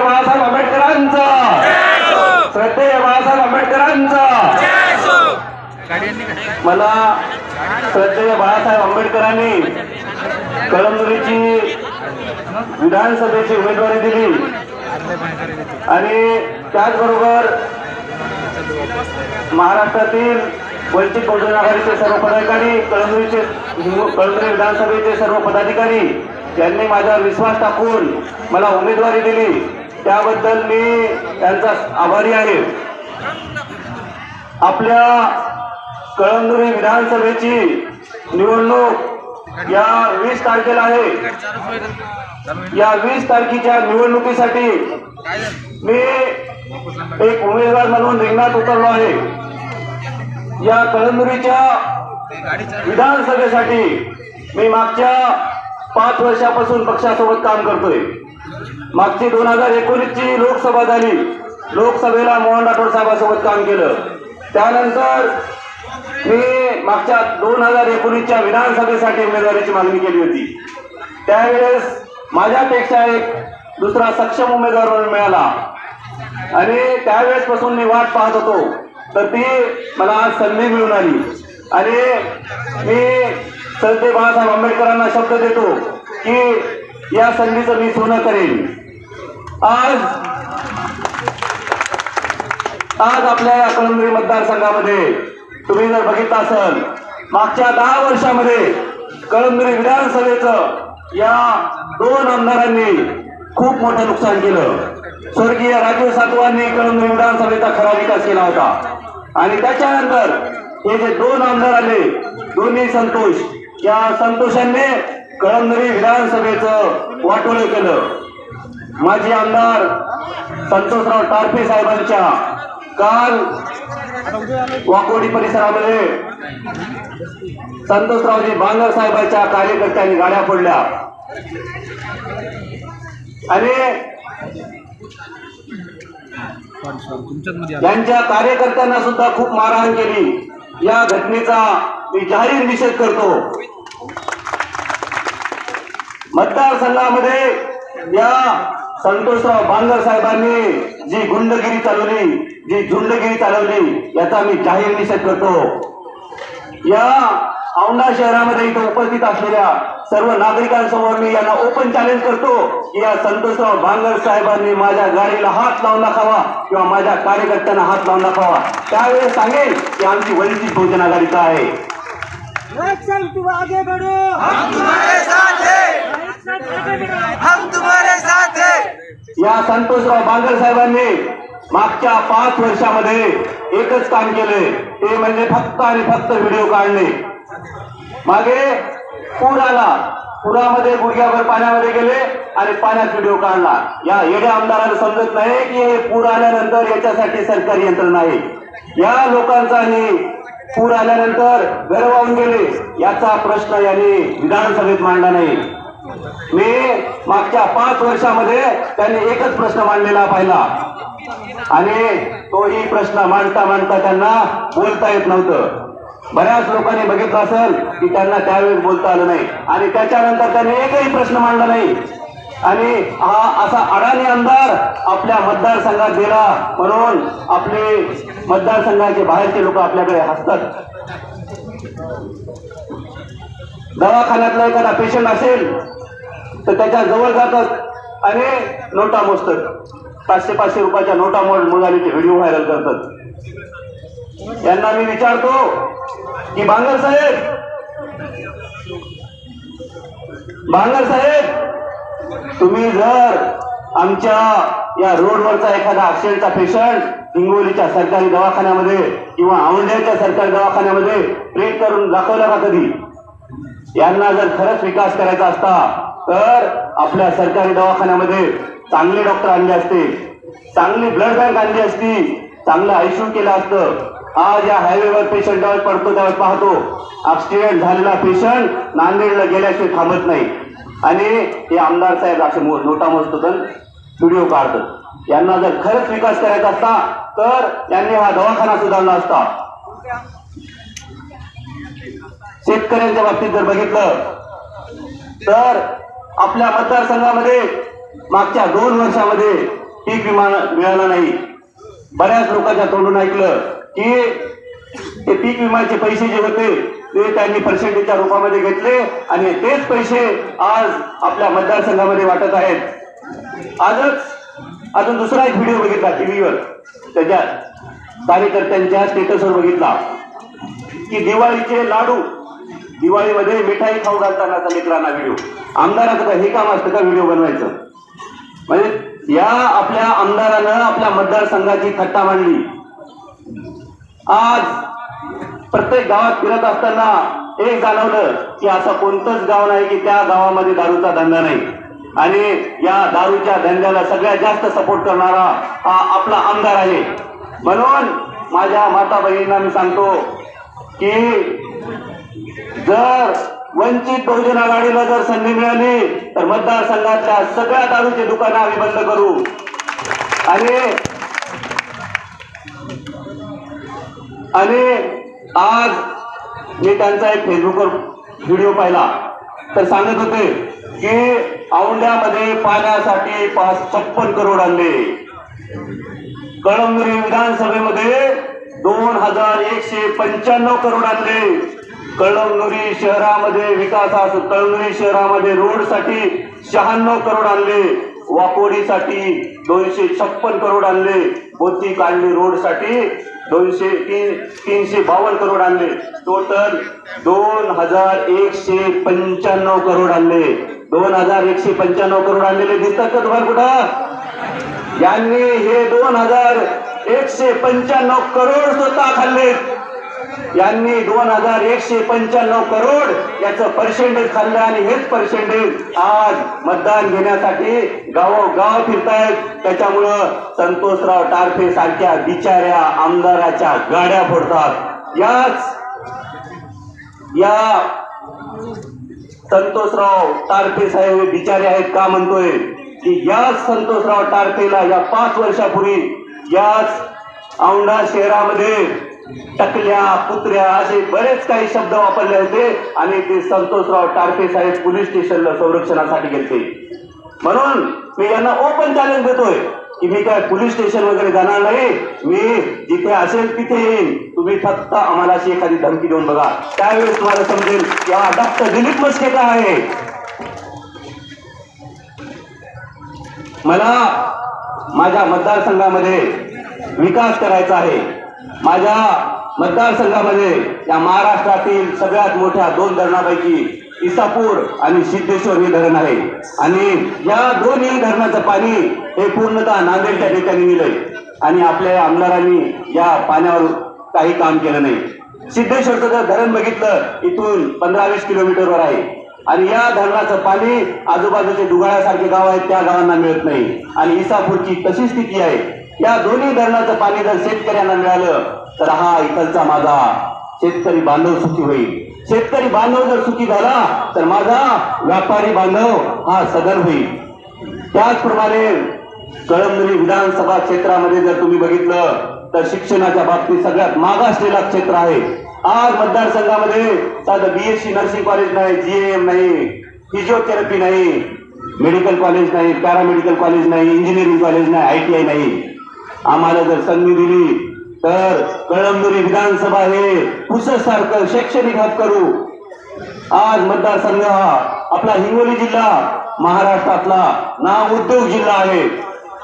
बाळासाहेब आंबेडकरांचा. श्रद्धेय बाळासाहेब आंबेडकरांचा. मला श्रद्धेय बाळासाहेब आंबेडकरांनी कळमनुरीची विधानसभेची उमेदवारी दिली. आणि त्याचबरोबर महाराष्ट्रातील वंचित बहुजन आघाडीचे सर्व पदाधिकारी कळमनुरीचे कळमनुरी विधानसभेचे सर्व पदाधिकारी ज्यांनी माझ्यावर विश्वास टाकून मला उमेदवारी दिली त्याबद्दल मी त्यांचा आभारी आहे. आपल्या कळमनुरी विधानसभेची निवडणूक या वीस तारखेला आहे. या वीस तारखेच्या निवडणुकीसाठी मी एक उमेदवार म्हणून रिंगणात उतरलो आहे. या कळमनुरीच्या विधानसभेसाठी मी मागच्या पाच वर्षापासून पक्षासोबत काम करतोय. मागची दोन हजार एकोणीसची लोकसभा झाली. लोकसभेला मोहन राठोड साहेबांसोबत काम केलं. त्यानंतर मी मागच्या दोन हजार एकोणीसच्या विधानसभेसाठी उमेदवारीची मागणी केली होती. त्यावेळेस माझ्यापेक्षा एक दुसरा सक्षम उमेदवार म्हणून मिळाला. आणि त्यावेळेसपासून मी वाट पाहत होतो. तर ती मला आज संधी मिळून आली. आणि मी सरते बाळासाहेब आंबेडकरांना शब्द देतो. की या संधीचं मी सोनं करेन. आज आज आपल्या या कळमनुरी मतदारसंघामध्ये तुम्ही जर बघितलं असेल मागच्या दहा वर्षामध्ये कळमनुरी विधानसभेचं या दोन आमदारांनी खूप मोठं नुकसान केलं. स्वर्गीय राजीव सातवांनी कळमनुरी विधानसभेचा खरा विकास केला होता. आणि त्याच्यानंतर हे जे दोन आमदार आले दोन्ही संतोष या संतोषांनी कळमनुरी विधानसभेचं वाटोळे केलं. माजी आमदार संतोषराव टारफे साहेबांच्या काल वाकोडी परिसरामध्ये संतोषरावजी बांगर साहेबांच्या कार्यकर्त्यांनी गाड्या फोडल्या. आणि यांच्या कार्यकर्त्यांना सुद्धा खूप मारहाण केली. या घटनेचा मी जाहीर निषेध करतो. मतदारसंघामध्ये या संतोषराव बांगर साहेबांनी जी गुंडगिरी चालवली जी झुंडगिरी चालवली याचा मी जाहीर निषेध करतो. या औंढा शहरामध्ये इथं उपस्थित असलेल्या सर्व नागरिकांसमोर मी यांना ओपन चॅलेंज करतो की या संतोषराव भांगर साहेबांनी माझ्या गाडीला हात लावून दाखवा किंवा माझ्या कार्यकर्त्यांना हात लावून दाखवा. त्यावेळेस सांगेल की आमची वंचित बहुजन आघाडीचा आहे. हम तुम्हारे साथ या संतोषराव बांगर साहेबांनी मागच्या पाच वर्षामध्ये एकच काम केले. ते म्हणजे फक्त आणि फक्त व्हिडिओ काढणे. मागे पूर आला पुरामध्ये गुडघ्यावर पाण्यामध्ये गेले आणि पाण्यात व्हिडिओ काढला. या येड्या आमदाराला समजत नाही की हे पूर आल्यानंतर याच्यासाठी सरकारी यंत्रणा आहे. या लोकांचाही पूर आल्यानंतर घर वाहून गेले याचा प्रश्न यांनी विधानसभेत मांडला नाही. मी मागच्या पाच वर्षामध्ये त्यांनी एकच प्रश्न मांडलेला पाहिला. आणि तोही प्रश्न मांडता मांडता त्यांना बोलता येत नव्हतं. बऱ्याच लोकांनी बघितलं असेल की त्यांना त्यावेळेस बोलता आलं नाही. आणि त्याच्यानंतर त्यांनी एकही प्रश्न मांडला नाही. आणि हा असा अडाणी आमदार आपल्या मतदारसंघात गेला म्हणून आपले मतदारसंघाचे बाहेरचे लोक आपल्याकडे हसतात. दवाखान्यातला एखादा पेशंट असेल तर त्याच्याजवळ जातात. आणि नोटा मोजतात. पाचशे पाचशे रुपयाच्या नोटा मोड मोजाने ते व्हिडिओ व्हायरल करतात. यांना मी विचारतो की बांगर साहेब बांगर साहेब तुम्ही जर आमच्या या रोडवरचा एखादा ऍक्सिडेंटचा पेशंट हिंगोलीच्या सरकारी दवाखान्यामध्ये किंवा औंढ्याच्या सरकारी दवाखान्यामध्ये प्रेट करून दाखवला का कधी? यांना जर खरंच विकास करायचा असता तर आपल्या सरकारी दवाखान्यामध्ये चांगले डॉक्टर आणले असते. चांगली ब्लड बँक आणली असती. चांगलं आयसीयू केलं असतं. आज या हायवेवर पेशंट ज्यावेळेस पडतो त्यावेळेस पाहतो. ऍक्सिडेंट झालेला पेशंट नांदेडला गेल्याशिवाय थांबत नाही. आणि हे आमदार साहेब असे नोटा मोजतो आणि व्हिडिओ काढतात. यांना जर खरंच विकास करायचा असता तर यांनी हा दवाखाना सुधारला असता. शेतकऱ्यांच्या बाबतीत जर बघितलं तर आपल्या मतदारसंघामध्ये मागच्या दोन वर्षामध्ये पीक विमा मिळाला नाही. बऱ्याच लोकांच्या तोंडून ऐकलं की ते पीक विम्याचे पैसे जे होते ते त्यांनी पर्सेंटेजच्या रूपामध्ये घेतले आणि तेच पैसे आज आपल्या मतदारसंघामध्ये वाटत आहेत. आजच अजून दुसरा एक व्हिडिओ बघितला टीव्हीवर त्याच्यात कार्यकर्त्यांच्या स्टेटसवर बघितला. की दिवाळीचे लाडू दिवाळीमध्ये मिठाई खाऊ घालतानाचा मित्रांना व्हिडिओ आमदाराचं का हे काम असतं का व्हिडिओ बनवायचं? म्हणजे या आपल्या आमदारानं आपल्या मतदारसंघाची थट्टा मांडली. आज प्रत्येक गावात फिरत असताना एक जाणवलं की असं कोणतंच गाव नाही की त्या गावामध्ये दारूचा धंदा नाही. आणि या दारूच्या धंद्याला सगळ्यात जास्त सपोर्ट करणारा हा आपला आमदार आहे. म्हणून माझ्या माता बहिणींना मी सांगतो की जर वंचित बहुजन आघाडीला जर संधी मिळाली तर मतदारसंघातल्या सगळ्या दारूची दुकानं आम्ही बंद करू. आणि आणि आज मी त्यांचा एक फेसबुकवर व्हिडिओ पाहिला. तर सांगत होते की औंढ्यामध्ये पाण्यासाठी पाच छप्पन करोड आणले. कळमनुरी विधानसभेमध्ये दोन हजार एकशे पंच्याण्णव करोड आणले. कळमनुरी शहरामध्ये विकासास कळमनुरी शहरामध्ये रोडसाठी शहाण्णव करोड आणले. वाकोडीसाठी दोनशे छप्पन करोड आणले. बोती काढली रोडसाठी दोनशे तीन तीनशे बावन्न करोड आणले. टोटल दोन हजार एकशे पंच्याण्णव करोड आणले. दोन हजार एकशे पंच्याण्णव करोड आणलेले दिसतात का तुम्हाला कुठं? यांनी हे दोन हजार एकशे पंच्याण्णव करोड स्वतः खाल्लेत. यांनी दोन हजार एकशे पंच्याण्णव करोड याचं पर्सेंटेज खाल्लं आणि हेच पर्सेंटेज आज मतदान घेण्यासाठी गावोगाव फिरतायत. त्याच्यामुळं संतोषराव टारफे सारख्या बिचाऱ्या आमदाराच्या गाड्या फोडतात. याच या संतोषराव टारफे साहेब हे बिचारे आहेत का म्हणतोय? की याच संतोषराव टारफेला या पाच वर्षापूर्वी याच औंढा शहरामध्ये टकल्या पुत्र्या असे बरेच काही शब्द वापरले होते आणि ते संतोषराव टारफे साहेब पोलीस स्टेशनला संरक्षणासाठी गेले म्हणून मी यांना ओपन चॅलेंज देतोय की मी काय पोलीस स्टेशन वगैरे जाणार नाही. मी जिथे असेल तिथे येईन. तुम्ही फक्त आम्हाला अशी एखादी धमकी देऊन बघा. त्यावेळेस तुम्हाला समजेल की हा डॉक्टर दिलीप मस्के का आहे? मला माझ्या मतदारसंघामध्ये विकास करायचा आहे. माझ्या मतदारसंघामध्ये या महाराष्ट्रातील सगळ्यात मोठ्या दोन धरणापैकी इसापूर आणि सिद्धेश्वर हे धरण आहे. आणि या दोन्ही धरणाचं पाणी हे पूर्णतः नांदेडच्या ठिकाणी दिलंय आणि आपल्या आमदारांनी या पाण्यावर काही काम केलं नाही. सिद्धेश्वरचं जर धरण बघितलं इथून पंधरा वीस किलोमीटरवर आहे. आणि या धरणाचं पाणी आजूबाजूचे दुगाळ्यासारखे गाव आहेत त्या गावांना मिळत नाही. आणि इसापूरची तशी स्थिती आहे. या दोन्ही धरणाचं पाणी जर शेतकऱ्यांना मिळालं तर हा इथलचा माझा शेतकरी बांधव सुखी होईल. शेतकरी बांधव जर सुखी झाला तर माझा व्यापारी बांधव हा सदर होईल. त्याचप्रमाणे कळमनुरी विधानसभा क्षेत्रामध्ये जर तुम्ही बघितलं तर शिक्षणाच्या बाबतीत सगळ्यात मागासलेला क्षेत्र आहे. आज मतदारसंघामध्ये साधं बीएससी नर्सिंग कॉलेज नाही जीएम नाही फिजिओथेरपी नाही मेडिकल कॉलेज नाही पॅरामेडिकल कॉलेज नाही इंजिनिअरिंग कॉलेज नाही आय टी आय नाही. आम्हाला जर संधी दिली तर कळमनुरी विधानसभा हे पुससारखं शैक्षणिक हब करू आज मतदारसंघ हा आपला हिंगोली जिल्हा महाराष्ट्रातला नाव उद्योग जिल्हा आहे.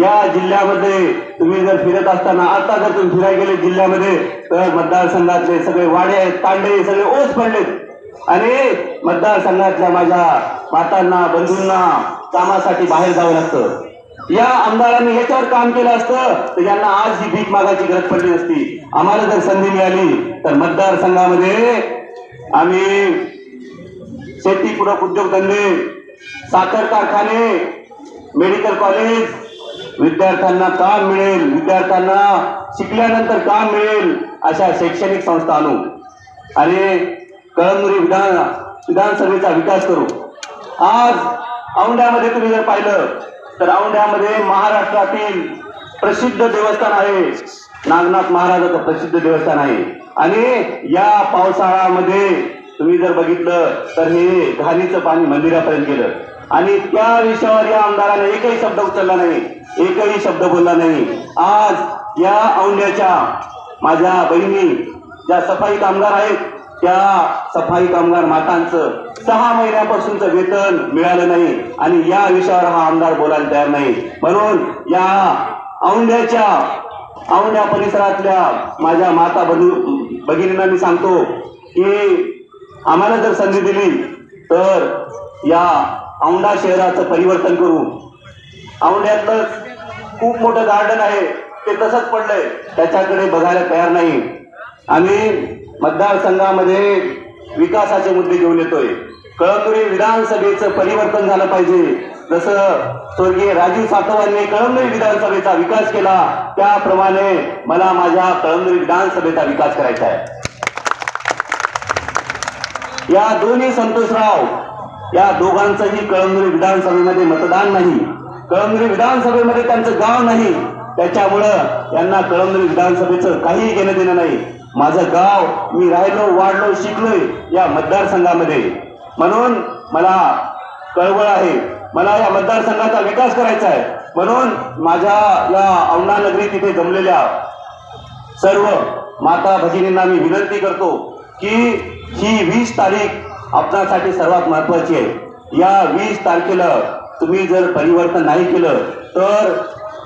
या जिल्ह्यामध्ये तुम्ही जर फिरत असताना आता जर तुम्ही फिरायला गेले जिल्ह्यामध्ये तर मतदारसंघातले सगळे वाडे आहेत तांडे सगळे ओस पडलेत. आणि मतदारसंघातल्या माझ्या मातांना बंधूंना कामासाठी बाहेर जावं लागतं. या आमदारांनी याच्यावर काम केलं असतं तर यांना आज ही भीक मागायची गरज पडली नसती. आम्हाला जर संधी मिळाली तर मतदारसंघामध्ये आम्ही शेतीपूरक उद्योगधंदे साखर कारखाने मेडिकल कॉलेज विद्यार्थ्यांना काम मिळेल विद्यार्थ्यांना शिकल्यानंतर काम मिळेल अशा शैक्षणिक संस्था आणू. आणि कळमनुरी विधान विधानसभेचा विकास करू. आज औंढ्यामध्ये तुम्ही जर पाहिलं तर औंढ्यामध्ये महाराष्ट्रातील प्रसिद्ध देवस्थान आहे. नागनाथ महाराजाचं प्रसिद्ध देवस्थान आहे. आणि या पावसाळ्यामध्ये तुम्ही जर बघितलं तर हे घाणीचं पाणी मंदिरापर्यंत गेलं. आणि त्या विषयावर या आमदाराने एकही शब्द उचलला नाही. एकही शब्द बोलला नाही. आज या औंढ्याच्या माझ्या बहिणी ज्या सफाई कामगार आहेत त्या सफाई कामगार मातांचं सहा महिन्यापासूनचं वेतन मिळालं नाही आणि या विषयावर हा आमदार बोलायला तयार नाही. म्हणून या औंड्याच्या औंड्या परिसरातल्या माझ्या माता बंधू भगिनींना मी सांगतो की आम्हाला जर संधी दिली तर या औंढा शहराचं परिवर्तन करू. औंढ्यातलं खूप मोठं गार्डन आहे ते तसंच पडलंय त्याच्याकडे बघायला तयार नाही. आम्ही मतदारसंघामध्ये विकासाचे मुद्दे घेऊन येतोय. कळमनुरी विधानसभेचं परिवर्तन झालं पाहिजे. जसं स्वर्गीय राजीव सातवांनी कळमनुरी विधानसभेचा विकास केला त्याप्रमाणे मला माझ्या कळमनुरी विधानसभेचा विकास करायचा आहे. या दोन्ही संतोषराव या दोघांचंही कळमनुरी विधानसभेमध्ये मतदान नाही. कळमनुरी विधानसभेमध्ये त्यांचं गाव नाही. त्याच्यामुळं यांना कळमनुरी विधानसभेचं काहीही घेणं देणं नाही. माझं गाव मी राहिलो वाढलो शिकलोय या मतदारसंघामध्ये. म्हणून मला कळवळ आहे. मला या मतदारसंघाचा विकास करायचा आहे. म्हणून माझ्या या औंढा नगरी तिथे जमलेल्या सर्व माता भगिनींना मी विनंती करतो की ही वीस तारीख आपणासाठी सर्वात महत्वाची आहे. या वीस तारखेला तुम्ही जर परिवर्तन नाही केलं तर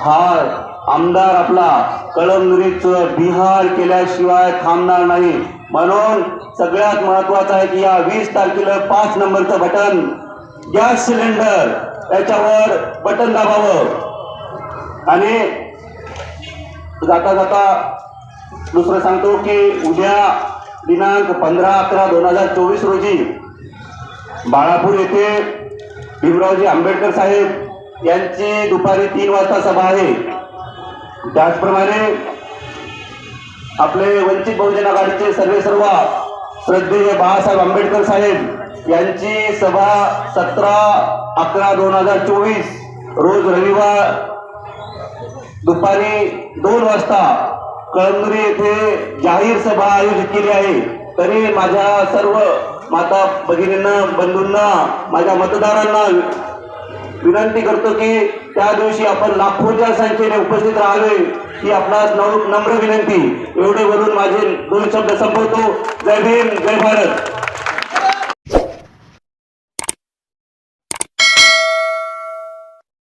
हा आमदार आपला कळमनुरीच बिहार केल्याशिवाय थांबणार नाही. म्हणून सगळ्यात महत्वाचं आहे की या वीस तारखेला पाच नंबरचं बटन गॅस सिलेंडर त्याच्यावर बटन दाबावं. आणि जाता जाता दुसरं सांगतो की उद्या दिनांक पंधरा अकरा दोन हजार चोवीस रोजी बाळापूर येथे भीमरावजी आंबेडकर साहेब यांची दुपारी तीन वाजता सभा आहे. त्याचप्रमाणे आपले वंचित बहुजन आघाडीचे सर्वे सर्व श्रद्धेय बाळासाहेब आंबेडकर साहेब यांची सभा सतरा अकरा दोन हजार चोवीस रोज रविवार दुपारी दोन वाजता कळमनुरी येथे जाहीर सभा आयोजित केली आहे. तरी माझ्या सर्व माता भगिनींना बंधूंना माझ्या मतदारांना विनंती करतो की त्या दिवशी आपण लाखोच्या संख्येने उपस्थित राहावे ही आपणास नव- नम्र विनंती. एवढे बोलून माझे दोन शब्द संपवतो. जय भीम जय भारत.